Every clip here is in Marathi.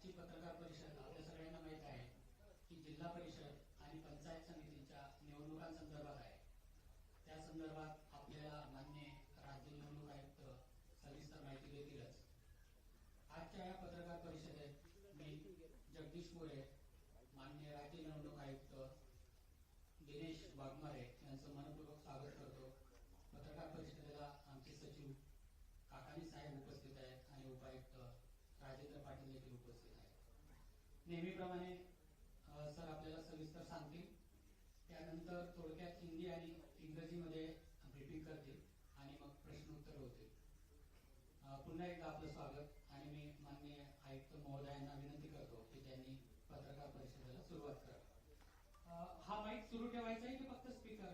आजची पत्रकार परिषद आपल्या सगळ्यांना माहीत आहे की जिल्हा परिषद आणि पंचायत समितीच्या निवडणुकांसंदर्भात आहे. त्या संदर्भात आपल्याला मान्य राज्य निवडणूक आयुक्त सविस्तर माहिती देतीलच. आजच्या या पत्रकार परिषदेत मी जगदीश मोरे मान्य राज्य निवडणूक आयुक्त दिनेश वाघमारे यांचं मनपूर्वक स्वागत करतो पत्रकार परिषदेला आमचे सचिव काकानी साहेब उपस्थित आहेत आणि उपायुक्त राजेंद्र पाटील देखील उपस्थित आहेत नेहमीप्रमाणे सर आपल्याला सविस्तर सांगतील. त्यानंतर थोडक्यात हिंदी आणि इंग्रजीमध्ये ब्रिफिंग करतील आणि मग प्रश्नोत्तर होतील. पुन्हा एकदा आपलं स्वागत आणि मी माननीय आयुक्त महोदयांना विनंती करतो की त्यांनी पत्रकार परिषदेला सुरुवात करावी हा माईक सुरू ठेवायचा आहे की फक्त स्पीकर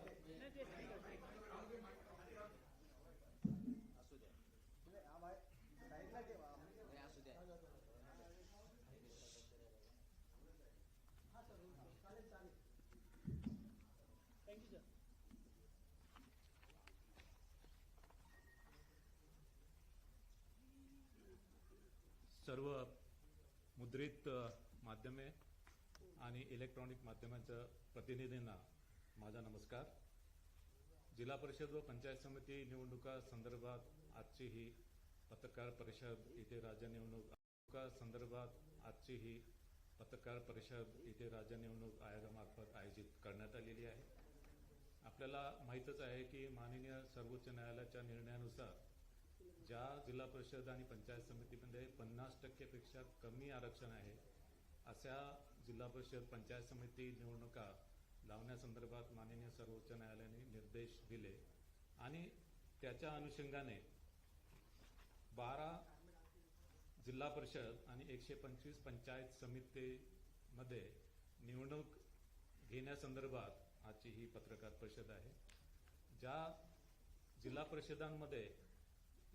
सर्व मुद्रित माध्यमे आणि इलेक्ट्रॉनिक माध्यमांच्या प्रतिनिधींना माझा नमस्कार. जिल्हा परिषद व पंचायत समिती निवडणुका संदर्भात आजची ही पत्रकार परिषद इथे राज्य निवडणूक निवडणुका संदर्भात आजची ही पत्रकार परिषद इथे राज्य निवडणूक आयोगामार्फत आयोजित करण्यात आलेली आहे. आपल्याला माहीतच आहे की माननीय सर्वोच्च न्यायालयाच्या निर्णयानुसार ज्या जिल्हा परिषद आणि पंचायत समितीमध्ये पन्नास टक्केपेक्षा कमी आरक्षण आहे अशा जिल्हा परिषद पंचायत समिती निवडणुका लावण्यासंदर्भात माननीय सर्वोच्च न्यायालयाने निर्देश दिले आणि त्याच्या अनुषंगाने बारा जिल्हा परिषद आणि एकशे पंचवीस पंचायत समितीमध्ये निवडणूक घेण्यासंदर्भात आजची ही पत्रकार परिषद आहे ज्या जिल्हा परिषदांमध्ये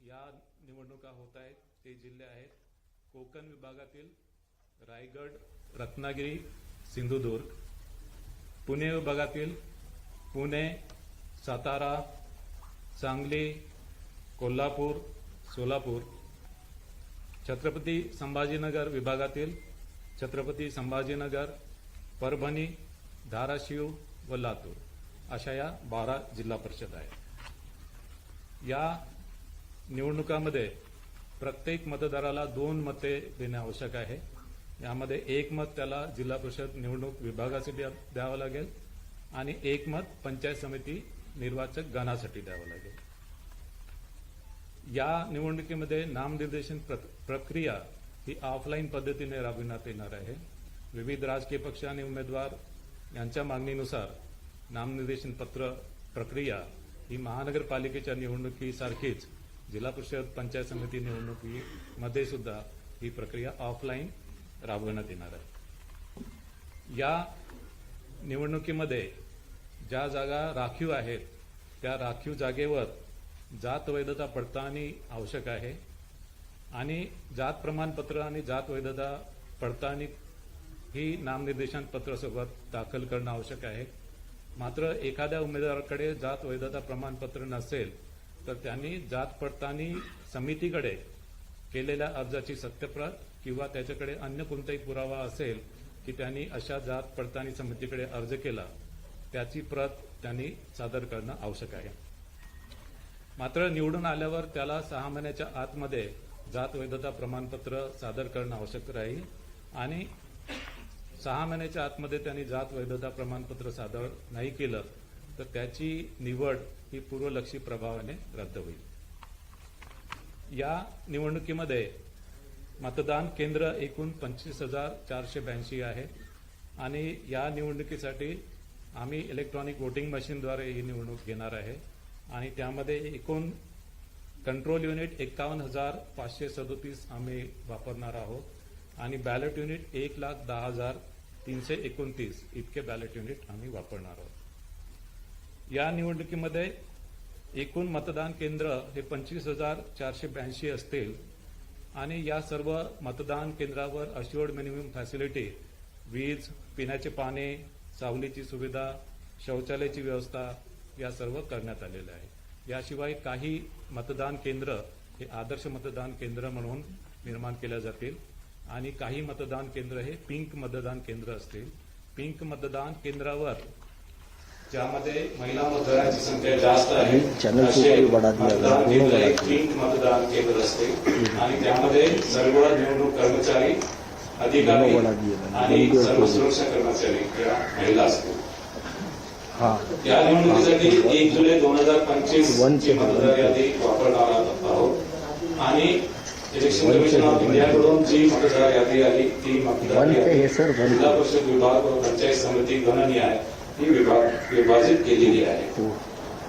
या निवडणुका होत आहेत ते जिल्हे आहेत. कोकण विभागातील रायगड रत्नागिरी सिंधुदुर्ग. पुणे विभागातील पुणे सातारा सांगली कोल्हापूर सोलापूर. छत्रपती संभाजीनगर विभागातील छत्रपती संभाजीनगर परभणी धाराशिव व लातूर अशा या बारा जिल्हा परिषद आहेत. या निवडणुकामध्ये प्रत्येक मतदाराला दोन मते देणे आवश्यक आहे. यामध्ये एक मत त्याला जिल्हा परिषद निवडणूक विभागासाठी द्यावं लागेल आणि एक मत पंचायत समिती निर्वाचक गणासाठी द्यावं लागेल. या निवडणुकीमध्ये नामनिर्देशन प्रक्रिया ही ऑफलाईन पद्धतीने राबविण्यात येणार आहे. विविध राजकीय पक्ष आणि उमेदवार यांच्या मागणीनुसार नामनिर्देशन पत्र प्रक्रिया ही महानगरपालिकेच्या निवडणुकीसारखीच जिल्हा परिषद पंचायत समिती निवडणुकीमध्ये सुद्धा ही प्रक्रिया ऑफलाईन राबविण्यात येणार आहे. या निवडणुकीमध्ये ज्या जागा राखीव आहेत त्या राखीव जागेवर जात वैधता पडताळणी आवश्यक आहे आणि जात प्रमाणपत्र आणि जात वैधता पडताळणी ही नामनिर्देशन पत्रासोबत दाखल करणं आवश्यक आहे. मात्र एखाद्या उमेदवाराकडे जात वैधता प्रमाणपत्र नसेल तर त्यांनी जात पडताळणी समितीकडे केलेल्या अर्जाची सत्यप्रत किंवा त्याच्याकडे अन्य कोणताही पुरावा असेल की त्यांनी अशा जात पडताळणी समितीकडे अर्ज केला त्याची प्रत त्यांनी सादर करणं आवश्यक आहे. मात्र निवडून आल्यावर त्याला सहा महिन्याच्या आतमध्ये जात वैधता प्रमाणपत्र सादर करणं आवश्यक राहील आणि सहा महिन्याच्या आतमध्ये त्यांनी जात वैधता प्रमाणपत्र सादर नाही केलं तर त्याची निवड ही पूर्वलक्षी प्रभावाने रद्द होईल. या निवडणुकीमध्ये मतदान केंद्र एकूण पंचवीस हजार चारशे ब्याऐंशी आहे आणि या निवडणुकीसाठी आम्ही इलेक्ट्रॉनिक वोटिंग मशीनद्वारे ही निवडणूक घेणार आहे आणि त्यामध्ये एकूण कंट्रोल युनिट एकावन्न हजार पाचशे सदोतीस आम्ही वापरणार आहोत आणि बॅलेट युनिट एक लाख दहा हजार तीनशे एकोणतीस इतके बॅलेट युनिट आम्ही वापरणार आहोत. या निवडणुकीमध्ये एकूण मतदान केंद्र हे पंचवीस हजार चारशे ब्याऐंशी असतील. आणि या सर्व मतदान केंद्रावर अश्युअर्ड मिनिमम फॅसिलिटी वीज पिण्याचे पाणी सावलीची सुविधा शौचालयाची व्यवस्था या सर्व करण्यात आलेल्या आहे याशिवाय काही मतदान केंद्र हे आदर्श मतदान केंद्र म्हणून निर्माण केल्या जातील. आणि काही मतदान केंद्र हे पिंक मतदान केंद्र असतील. पिंक मतदान केंद्रावर ज्यामध्ये महिला मतदारांची संख्या जास्त आहे चॅनल असे मतदान दोनों केंद्र एक पिंक मतदान केंद्र असते. आणि त्यामध्ये सर्व निवडणूक कर्मचारी अधिकारी आणि सर्व सुरक्षा कर्मचारी किंवा महिला असतील. या निवडणुकीसाठी एक जुलै दोन हजार पंचवीस वन ची चे मतदार यादी वापरणार आहोत. आणि इलेक्शन कमिशन ऑफ इंडियाकडून जी मतदार यादी आली ती मतदार जिल्हा परिषद विभाग व पंचायत समिती गणनीय आहे. ही विभाग विभाजित केलेली आहे. तो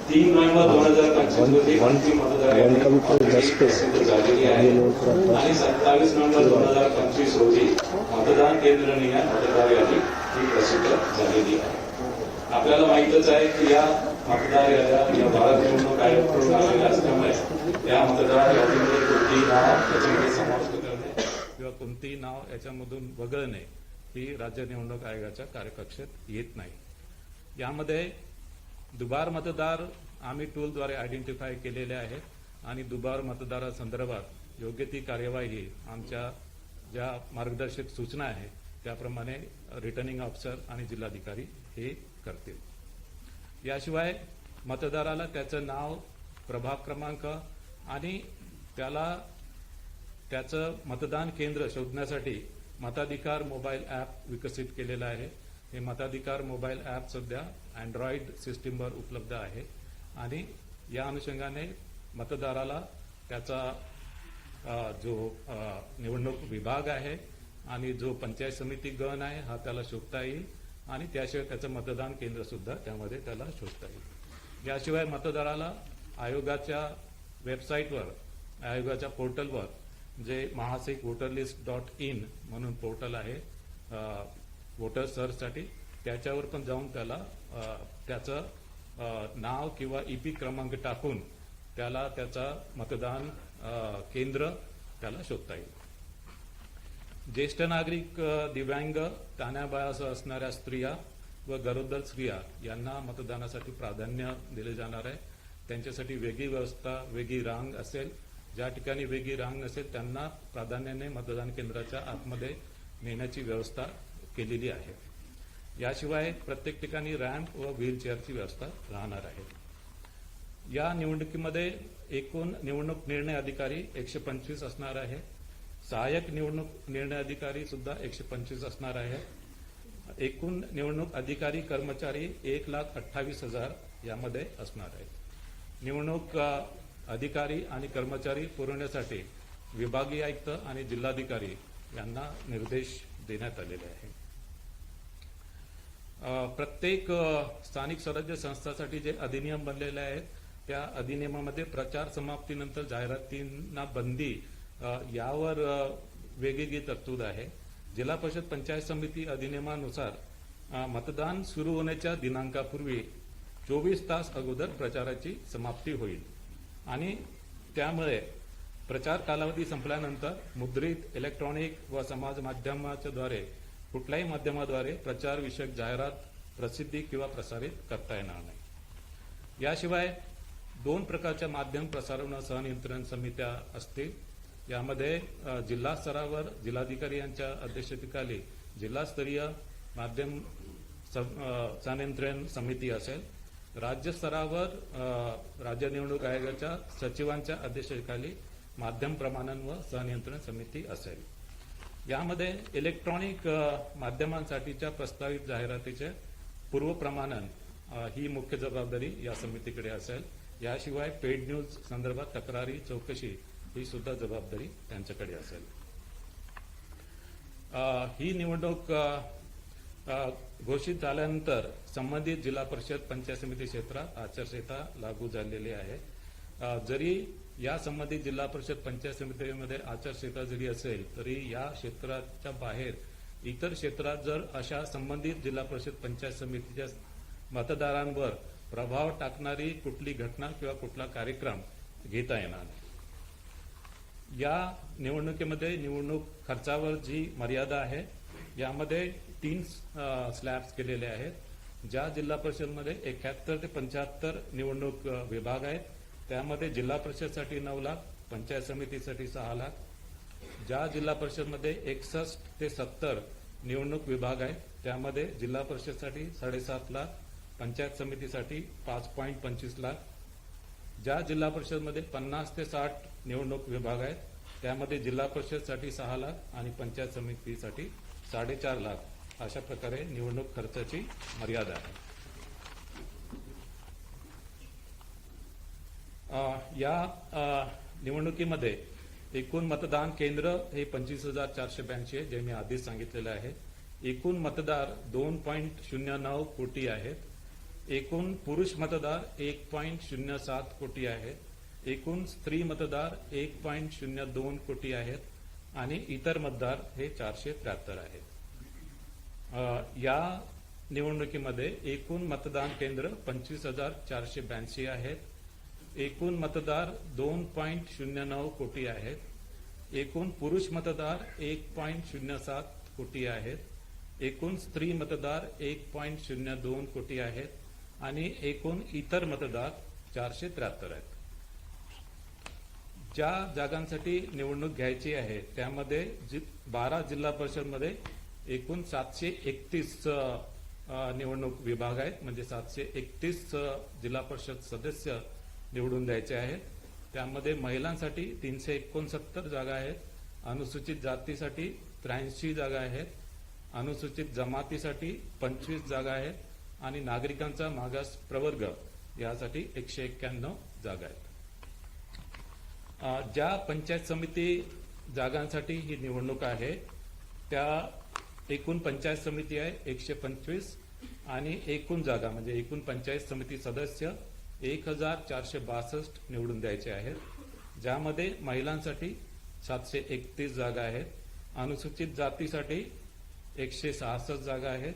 तीन नोव्हेंबर दोन हजार पंचवीस रोजी अंतिम मतदार झालेली आहे. आणि सत्तावीस नोव्हेंबर दोन हजार पंचवीस रोजी मतदान केंद्र निहाय मतदार यादी ही प्रसिद्ध झालेली आहे. आपल्याला माहितच आहे की या मतदार याद्या या भारत निवडणूक आयोगाकडून आलेल्या असल्यामुळे या मतदार यादीमध्ये कोणतीही नाव त्याच्यामध्ये समाविष्ट करणे किंवा कोणतेही नाव याच्यामधून वगळणे ही राज्य निवडणूक आयोगाच्या कार्यकक्षेत येत नाही. यामध्ये दुबार मतदार आम्ही टूलद्वारे आयडेंटिफाय केलेले आहेत आणि दुबार मतदारासंदर्भात योग्य ती कार्यवाही आमच्या ज्या मार्गदर्शक सूचना आहेत त्याप्रमाणे रिटर्निंग ऑफिसर आणि जिल्हाधिकारी हे करतील. याशिवाय मतदाराला त्याचं नाव प्रभाग क्रमांक आणि त्याला त्याचं मतदान केंद्र शोधण्यासाठी मताधिकार मोबाईल ॲप विकसित केलेलं आहे. हे मताधिकार मोबाईल ॲप सध्या अँड्रॉइड सिस्टीमवर उपलब्ध आहे. आणि या अनुषंगाने मतदाराला त्याचा जो निवडणूक विभाग आहे आणि जो पंचायत समिती गण आहे हा त्याला शोधता येईल आणि त्याशिवाय त्याचं मतदान केंद्र सुद्धा त्यामध्ये त्याला शोधता येईल. याशिवाय मतदाराला आयोगाच्या वेबसाईटवर आयोगाच्या पोर्टलवर जे महासिक वोटर लिस्ट डॉट इन म्हणून पोर्टल आहे वोटर सर्चसाठी त्याच्यावर पण जाऊन त्याला त्याचं नाव किंवा ईपी क्रमांक टाकून त्याला त्याचा मतदान केंद्र त्याला शोधता येईल. ज्येष्ठ नागरिक दिव्यांग ताण्याबायासह असणाऱ्या स्त्रिया व गरोदर स्त्रिया यांना मतदानासाठी प्राधान्य दिले जाणार आहे. त्यांच्यासाठी वेगळी व्यवस्था वेगळी रांग असेल. ज्या ठिकाणी वेगळी रांग नसेल त्यांना प्राधान्याने मतदान केंद्राच्या आतमध्ये नेण्याची व्यवस्था केलेली आहे याशिवाय प्रत्येक ठिकाणी रॅम्प व व्हीलचेअरची व्यवस्था राहणार आहे. या निवडणुकीमध्ये एकूण निवडणूक निर्णय अधिकारी एकशे पंचवीस असणार आहे. सहाय्यक निवडणूक निर्णय अधिकारी सुद्धा एकशे पंचवीस असणार आहे. एकूण निवडणूक अधिकारी कर्मचारी एक लाख अठ्ठावीस हजार यामध्ये असणार आहेत. निवडणूक अधिकारी आणि कर्मचारी पुरवण्यासाठी विभागीय आयुक्त आणि जिल्हाधिकारी यांना निर्देश देण्यात आलेले आहे प्रत्येक स्थानिक स्वराज्य संस्थासाठी जे अधिनियम बनलेले आहेत त्या अधिनियमामध्ये प्रचार समाप्तीनंतर जाहिरातींना बंदी यावर वेगवेगळी तरतूद आहे. जिल्हा परिषद पंचायत समिती अधिनियमानुसार मतदान सुरू होण्याच्या दिनांकापूर्वी चोवीस तास अगोदर प्रचाराची समाप्ती होईल. आणि त्यामुळे प्रचार कालावधी संपल्यानंतर मुद्रित इलेक्ट्रॉनिक व समाज माध्यमाच्या द्वारे कुठल्याही माध्यमाद्वारे प्रचारविषयक जाहिरात प्रसिद्धी किंवा प्रसारित करता येणार नाही. याशिवाय दोन प्रकारच्या माध्यम प्रसारण व सहनियंत्रण समित्या असतील. यामध्ये जिल्हा स्तरावर जिल्हाधिकारी यांच्या अध्यक्षतेखाली जिल्हास्तरीय माध्यम सम- सहनियंत्रण समिती असेल. राज्य स्तरावर राज्य निवडणूक आयोगाच्या सचिवांच्या अध्यक्षतेखाली माध्यम प्रमाणन व सहनियंत्रण समिती असेल. यामध्ये इलेक्ट्रॉनिक माध्यमांसाठीच्या प्रस्तावित जाहिरातीचे पूर्वप्रमाणन ही मुख्य जबाबदारी या समितीकडे असेल. याशिवाय पेड न्यूज संदर्भात तक्रारी चौकशी ही सुद्धा जबाबदारी त्यांच्याकडे असेल. ही निवडणूक घोषित झाल्यानंतर संबंधित जिल्हा परिषद पंचायत समिती क्षेत्रात आचारसंहिता लागू झालेली आहे. जरी या संबंधित जिल्हा परिषद पंचायत समितीमध्ये आचारसंहिता जरी असेल तरी या क्षेत्राच्या बाहेर इतर क्षेत्रात जर अशा संबंधित जिल्हा परिषद पंचायत समितीच्या मतदारांवर प्रभाव टाकणारी कुठली घटना किंवा कुठला कार्यक्रम घेता येणार या निवडणुकीमध्ये निवडणूक खर्चावर जी मर्यादा आहे यामध्ये तीन स्लॅब्स केलेले आहेत. ज्या जिल्हा परिषदमध्ये एकाहत्तर ते पंच्याहत्तर निवडणूक विभाग आहेत त्यामध्ये जिल्हा परिषदसाठी नऊ लाख पंचायत समितीसाठी सहा लाख. ज्या जिल्हा परिषदमध्ये एकसष्ट ते सत्तर निवडणूक विभाग आहेत त्यामध्ये जिल्हा परिषदसाठी साडेसात लाख पंचायत समितीसाठी पाच पॉईंट पंचवीस लाख. ज्या जिल्हा परिषदमध्ये पन्नास ते साठ निवडणूक विभाग आहेत त्यामध्ये जिल्हा परिषदसाठी सहा लाख आणि पंचायत समितीसाठी साडेचार लाख. अशा प्रकारे निवडणूक खर्चाची मर्यादा आहे. या निवडणुकीमध्ये एकूण मतदान केंद्र हे पंचवीस हजार चारशे ब्याऐंशी आहे जे मी आधीच सांगितलेलं आहे. एकूण मतदार दोन पॉईंट शून्य नऊ कोटी आहेत. एकूण पुरुष मतदार एक पॉईंट शून्य सात कोटी आहेत. एकूण स्त्री मतदार एक पॉईंट शून्य दोन कोटी आहेत. आणि इतर मतदार हे चारशे त्र्याहत्तर आहेत. या निवडणुकीमध्ये एकूण मतदान केंद्र पंचवीस हजार चारशे ब्याऐंशी आहेत. एकूण मतदार दोन पॉईंट शून्य नऊ कोटी आहेत. एकूण पुरुष मतदार एक पॉईंट शून्य सात कोटी आहेत. एकूण स्त्री मतदार एक पॉईंट शून्य दोन कोटी आहेत आणि एकूण इतर मतदार चारशे त्र्याहत्तर आहेत. ज्या जागांसाठी निवडणूक घ्यायची आहे त्यामध्ये जि बारा जिल्हा परिषदमध्ये एकूण सातशे एकतीस निवडणूक विभाग आहेत. म्हणजे सातशे एकतीस जिल्हा परिषद सदस्य निवडून द्यायचे आहेत. त्यामध्ये महिलांसाठी तीनशे एकोणसत्तर जागा आहेत. अनुसूचित जातीसाठी त्र्याऐंशी जागा आहेत. अनुसूचित जमातीसाठी पंचवीस जागा आहेत. आणि नागरिकांचा मागास प्रवर्ग यासाठी एकशे एक्क्याण्णव जागा आहेत. ज्या पंचायत समिती जागांसाठी ही निवडणूक आहे त्या एकूण पंचायत समिती आहे एकशे पंचवीस आणि एकूण जागा म्हणजे एकूण पंचायत समिती सदस्य एक हजार चारशे बासष्ट निवडून द्यायचे आहेत ज्यामध्ये महिलांसाठी सातशे एकतीस जागा आहेत अनुसूचित जातीसाठी एकशे सहासष्ट जागा आहेत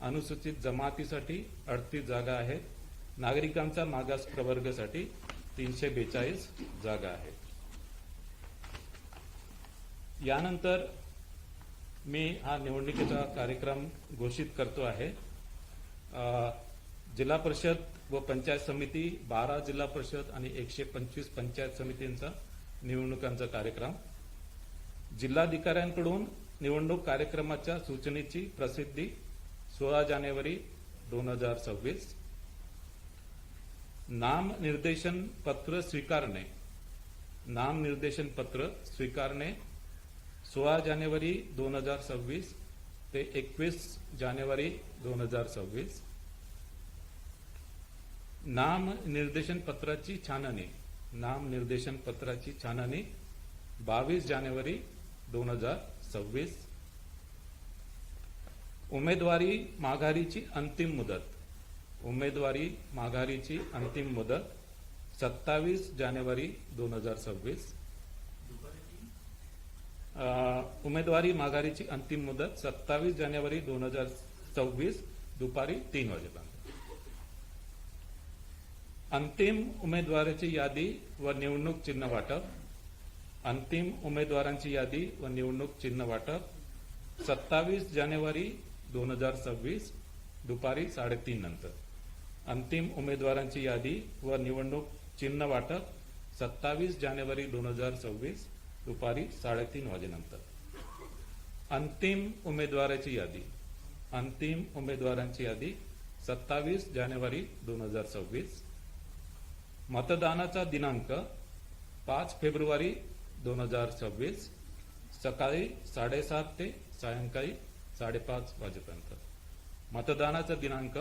अनुसूचित जमातीसाठी अडतीस जागा आहेत नागरिकांचा मागास प्रवर्गासाठी तीनशे बेचाळीस जागा आहेत. यानंतर मी हा निवडणुकीचा कार्यक्रम घोषित करतो आहे. जिल्हा परिषद व पंचायत समिती बारा जिल्हा परिषद आणि एकशे पंचवीस पंचायत समितींचा निवडणुकांचा कार्यक्रम. जिल्हाधिकाऱ्यांकडून निवडणूक कार्यक्रमाच्या सूचनेची प्रसिद्धी सोळा जानेवारी दोन हजार सव्वीस. नाम निर्देशन पत्र स्वीकारणे. नाम निर्देशन पत्र स्वीकारणे सोळा जानेवारी दोन हजार सव्वीस ते एकवीस जानेवारी दोन हजार सव्वीस. नाम निर्देशन पत्राची छाननी. नाम निर्देशन पत्राची छाननी बावीस जानेवारी दोन हजार सव्वीस. उमेदवारी माघारीची अंतिम मुदत. उमेदवारी माघारीची अंतिम मुदत सत्तावीस जानेवारी दोन हजार सव्वीस. उमेदवारी माघारीची अंतिम मुदत सत्तावीस जानेवारी दोन हजार सव्वीस दुपारी तीन वाजेपर्यंत. अंतिम उमेदवाराची यादी व निवडणूक चिन्ह वाटप. अंतिम उमेदवारांची यादी व निवडणूक चिन्ह वाटप. सत्तावीस जानेवारी दोन हजार सव्वीस दुपारी साडेतीन नंतर. अंतिम उमेदवारांची यादी व निवडणूक चिन्ह वाटप सत्तावीस जानेवारी दोन हजार सव्वीस दुपारी साडेतीन वाजेनंतर अंतिम उमेदवाराची यादी. अंतिम उमेदवारांची यादी सत्तावीस जानेवारी दोन हजार सव्वीस मतदानाचा दिनांक पाच फेब्रुवारी दोन हजार सव्वीस सकाळी साडेसात ते सायंकाळी साडेपाच वाजेपर्यंत. मतदानाचा दिनांक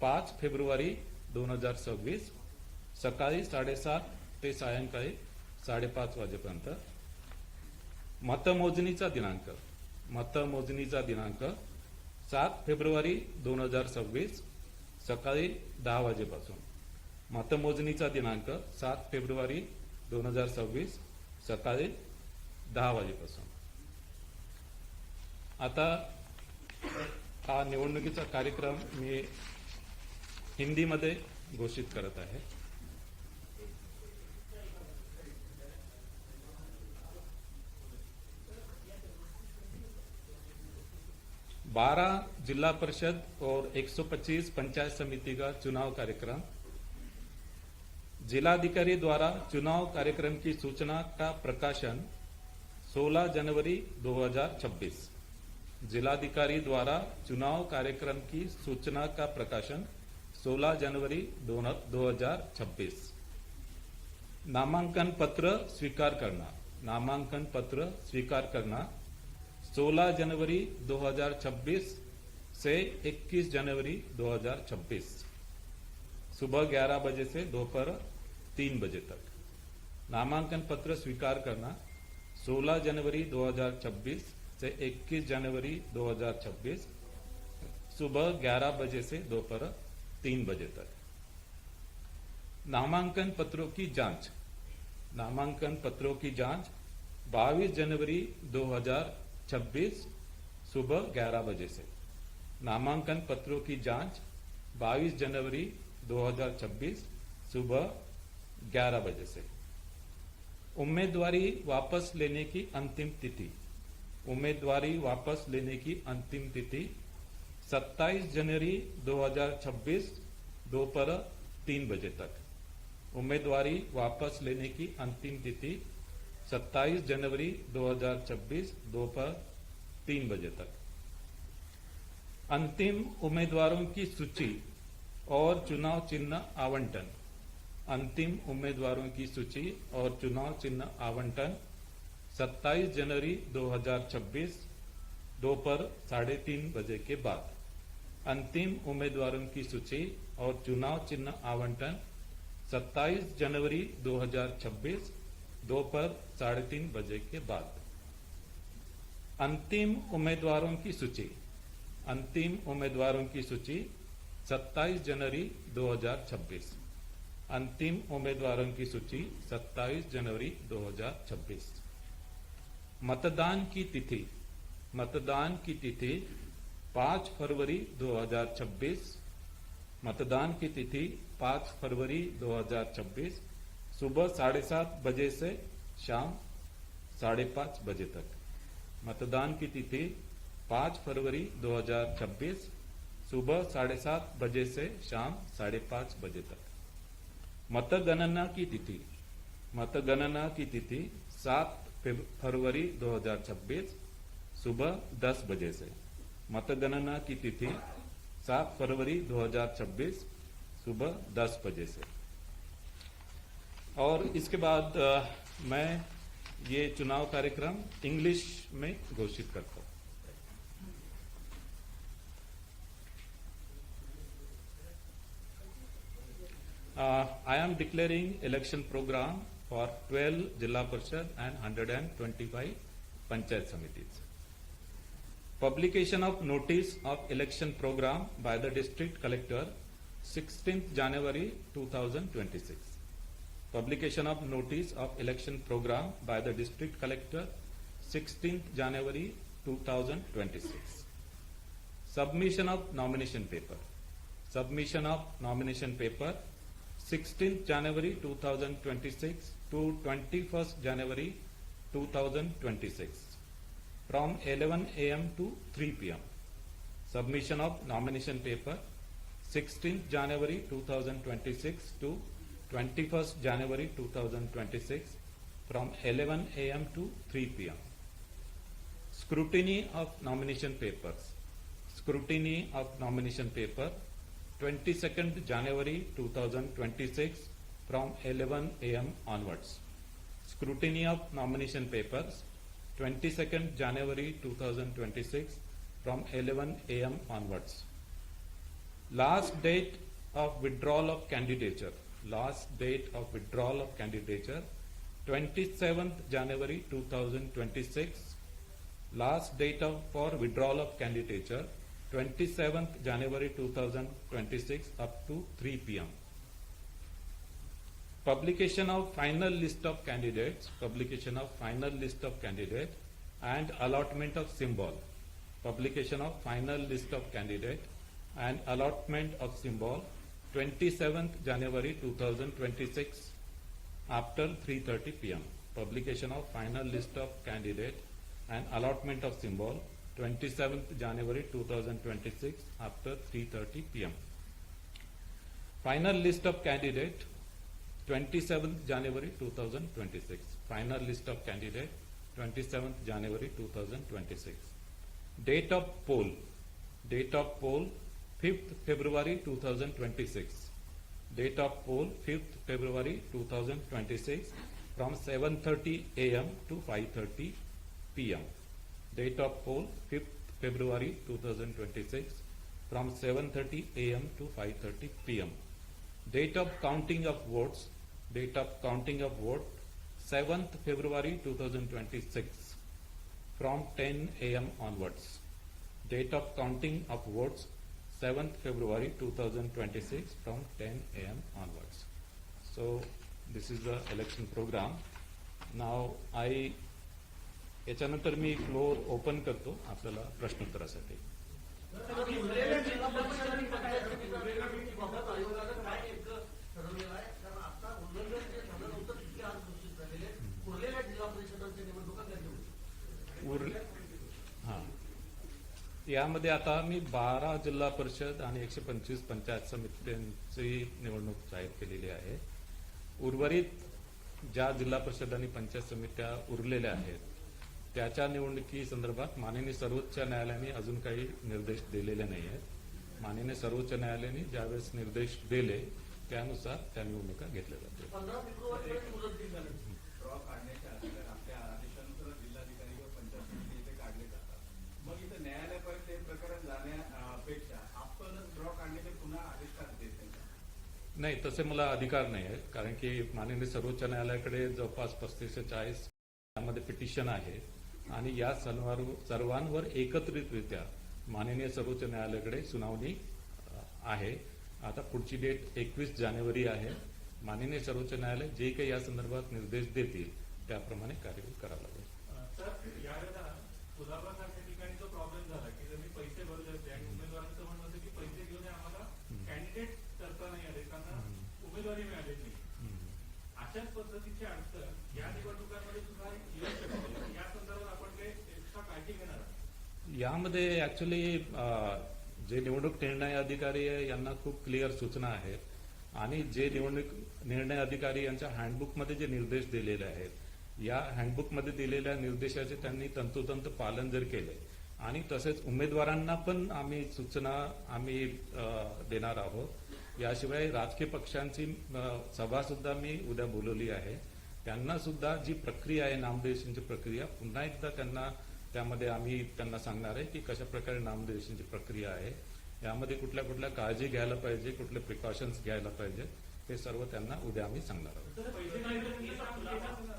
पाच फेब्रुवारी दोन हजार सव्वीस सकाळी साडेसात ते सायंकाळी साडेपाच वाजेपर्यंत. मतमोजणीचा दिनांक. मतमोजणीचा दिनांक सात फेब्रुवारी दोन हजार सव्वीस सकाळी दहा वाजेपासून. मतमोजणीचा दिनांक सात फेब्रुवारी दोन हजार सव्वीस सकाळी दहा वाजेपासून. आता हा निवडणुकीचा कार्यक्रम मी हिंदीमध्ये घोषित करत आहे. बारह जिला परिषद और 125 पंचायत समिति का चुनाव कार्यक्रम जिलाधिकारी द्वारा चुनाव कार्यक्रम की सूचना का प्रकाशन 16 जनवरी 2026 जिलाधिकारी द्वारा चुनाव कार्यक्रम की सूचना का प्रकाशन 16 जनवरी 2026 नामांकन पत्र स्वीकार करना। नामांकन पत्र स्वीकार करना 16 जनवरी 2026 से 21 जनवरी 2026 सुबह 11 बजे से दोपहर 3 बजे तक। नामांकन पत्र स्वीकार करना 16 जनवरी 2026 से 21 जनवरी 2026 सुबह 11 बजे से दोपहर 3 बजे तक। नामांकन पत्रों की जाँच। नामांकन पत्रों की जाँच 22 जनवरी 2026 सुबह 11 बजे से। नामांकन पत्रों की जाँच 22 जनवरी 2026 सुबह 11 बजे से। उम्मीदवारी वापस लेने की अंतिम तिथि। उम्मीदवारी वापस लेने की अंतिम तिथि 27 जनवरी 2026 दोपहर तीन बजे तक। उम्मीदवारी वापस लेने की अंतिम तिथि 27 जनवरी 2026 दोपहर तीन बजे तक। अंतिम उम्मीदवारों की सूची और चुनाव चिन्ह आवंटन। अंतिम उम्मीदवारों की सूची और चुनाव चिन्ह आवंटन 27 जनवरी 2026 दोपहर साढ़े तीन बजे के बाद। अंतिम उम्मीदवारों की सूची और चुनाव चिन्ह आवंटन 27 जनवरी 2026 दोपहर साढ़े तीन बजे के बाद। अंतिम उम्मीदवारों की सूची। अंतिम उम्मीदवारों की सूची 27 जनवरी 2026 अंतिम उम्मीदवारों की सूची 27 जनवरी 2026 मतदान की तिथि, मतदान की तिथि 5 फरवरी 2026 मतदान की तिथि 5 फरवरी 2026 सुबह साढ़े सात बजे से शाम साढ़े पाँच बजे तक। मतदान की तिथि 5 फरवरी 2026 सुबह साढ़े सात बजे से शाम साढ़े पाँच बजे तक। मतगणना की तिथि मतगणना की तिथि 7 फेब- फरवरी 2026 सुबह 10 बजे से। मतगणना की तिथि 7 फरवरी 2026 सुबह 10 बजे से। और इसके बाद मैं ये चुनाव कार्यक्रम इंग्लिश में घोषित करता Uh, I am declaring election program for 12 Jilla Parishad and 125 Panchayat Samitis. Publication of notice of election program by the district collector 16th January 2026. Publication of notice of election program by the district collector 16th January 2026. Submission of nomination paper. Submission of nomination paper 16th January 2026 to 21st January 2026 from 11 a.m. to 3 p.m. Submission of nomination paper 16th January 2026 to 21st January 2026 from 11 a.m. to 3 p.m. Scrutiny of nomination papers. Scrutiny of nomination paper 22nd January 2026 from 11 a.m. onwards. Scrutiny of nomination papers 22nd January 2026 from 11 a.m. onwards. Last date of withdrawal of candidature. Last date of withdrawal of candidature 27th January 2026. Last date of for withdrawal of candidature 27th January 2026 up to 3 p.m. Publication of final list of candidates, publication of final list of candidate and allotment of symbol. Publication of final list of candidate and allotment of symbol 27th January 2026 after 3:30 p.m. Publication of final list of candidate and allotment of symbol 27th January 2026 after 3:30 p.m. Final list of candidate 27th January 2026. Final list of candidate 27th January 2026. Date of poll. Date of poll 5th February 2026. Date of poll 5th February 2026 from 7:30 a.m. to 5:30 p.m. Date of poll 5th February 2026 from 7:30 a.m. to 5:30 p.m. Date of counting of votes. Date of counting of vote 7th February 2026 from 10 a.m. onwards. Date of counting of votes 7th February 2026 from 10 a.m. onwards. So this is the election program. Now I याच्यानंतर मी फ्लोअर ओपन करतो आपल्याला प्रश्नोत्तरासाठी. हां. यामध्ये आता मी बारा जिल्हा परिषद आणि एकशे पंचवीस पंचायत समित्यांची निवडणूक जाहीर केलेली आहे. उर्वरित ज्या जिल्हा परिषद आणि पंचायत समित्या उरलेल्या आहेत त्याच्या निवडणुकी संदर्भात माननीय सर्वोच्च न्यायालयाने अजून काही निर्देश दिलेले नाही आहेत. माननीय सर्वोच्च न्यायालयाने ज्यावेळेस निर्देश दिले त्यानुसार त्या निवडणुका घेतल्या जातात. हे देत नाही? नाही तसे मला अधिकार नाही आहे कारण की माननीय सर्वोच्च न्यायालयाकडे जवळपास पस्तीस ते चाळीस त्यामध्ये पिटिशन आहे. आणि या सर्वांवर सर्वांवर एकत्रितरित्या माननीय सर्वोच्च न्यायालयाकडे सुनावणी आहे. आता पुढची डेट एकवीस जानेवारी आहे. माननीय सर्वोच्च न्यायालय जे काही या संदर्भात निर्देश देतील त्याप्रमाणे कार्यवाही करावं लागेल सर यावेळेला कुलाबा सारख्या ठिकाणी जो प्रॉब्लेम झाला की जर मी पैसे भरले होते आणि उमेदवारांचं म्हणणं होतं की पैसे घेऊन आम्हाला कॅन्डिडेट करता नाही आले त्यांना उमेदवारी मिळाली नाही हम्म. अशाच पद्धतीची अडचण या निवडणुकांमध्ये सुद्धा येऊ शकते या संदर्भात आपण काही एक्स्ट्रा काळजी घेणार आहात यामध्ये ऍक्च्युली जे निवडणूक निर्णय अधिकारी आहे यांना खूप क्लिअर सूचना आहेत. आणि जे निवडणूक निर्णय अधिकारी यांच्या हँडबुकमध्ये जे निर्देश दिलेले आहेत या हँडबुकमध्ये दिलेल्या निर्देशाचे त्यांनी तंतोतंत पालन जर केले आणि तसेच उमेदवारांना पण आम्ही सूचना आम्ही देणार आहोत. याशिवाय राजकीय पक्षांची सभासुद्धा सभा सुद्धा मी उद्या बोलवली आहे. त्यांना सुद्धा जी प्रक्रिया आहे नामनिर्देशनची प्रक्रिया पुन्हा एकदा त्यांना त्यामध्ये आम्ही त्यांना सांगणार आहे की कशा प्रकारे नामनिर्देशनची प्रक्रिया आहे. यामध्ये कुठल्या कुठल्या काळजी घ्यायला पाहिजे कुठले प्रिकॉशन्स घ्यायला पाहिजे हे सर्व त्यांना उद्या आम्ही सांगणार आहोत.